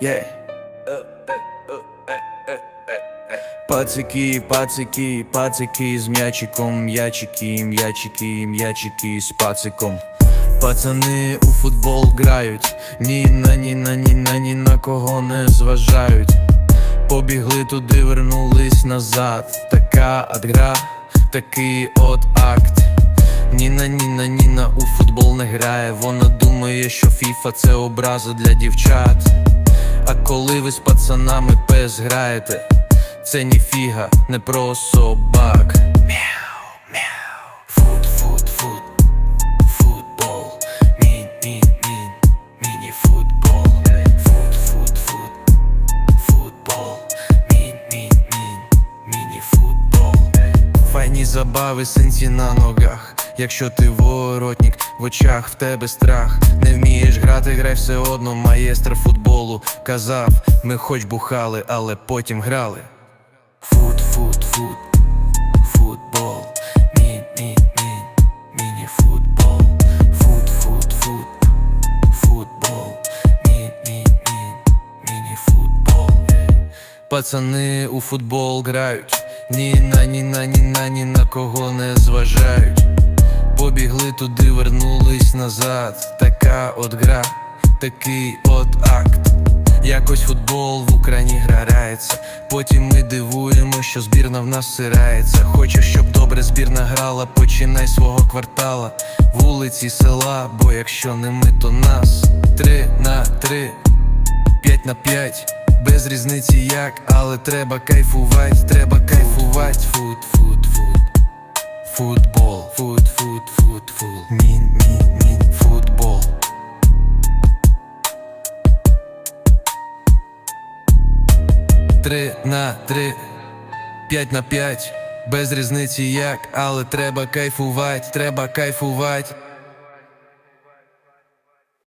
Yeah. Пацики, пацики, пацики з м'ячиком, м'ячики, м'ячики, м'ячики з пациком. Пацани у футбол грають, ні на ні на ні на ні на кого не зважають. Побігли туди, вернулись назад. Така от гра, такий от акт. Ніна, Ніна, Ніна у футбол не грає. Вона думає, що фіфа це образа для дівчат. А коли ви з пацанами пес граєте, це ніфіга, не про собак. Файні забави, синці на ногах. Якщо ти воротник, в очах в тебе страх. Не вмієш грати, грай все одно, маєстро футболу. Казав, ми хоч бухали, але потім грали. Фут, фут, фут, футбол, мін, мін, мін, міні-футбол, фут, фут, фут, футбол, мін, мін, мін, міні-футбол. Пацани у футбол грають, ні на ні на ні на ні на кого не зважають. Туди, вернулись назад. Така от гра, такий от акт. Якось футбол в Україні грається. Потім ми дивуємо, що збірна в нас сирається. Хочу, щоб добре збірна грала, починай свого квартала, вулиці, села, бо якщо не ми, то нас. Три на три, П'ять на п'ять, без різниці як, але треба кайфувати, треба кайфувати. Мін, мін, мін, футбол. Три на три, п'ять на п'ять, без різниці як, але треба кайфувати, треба кайфувати.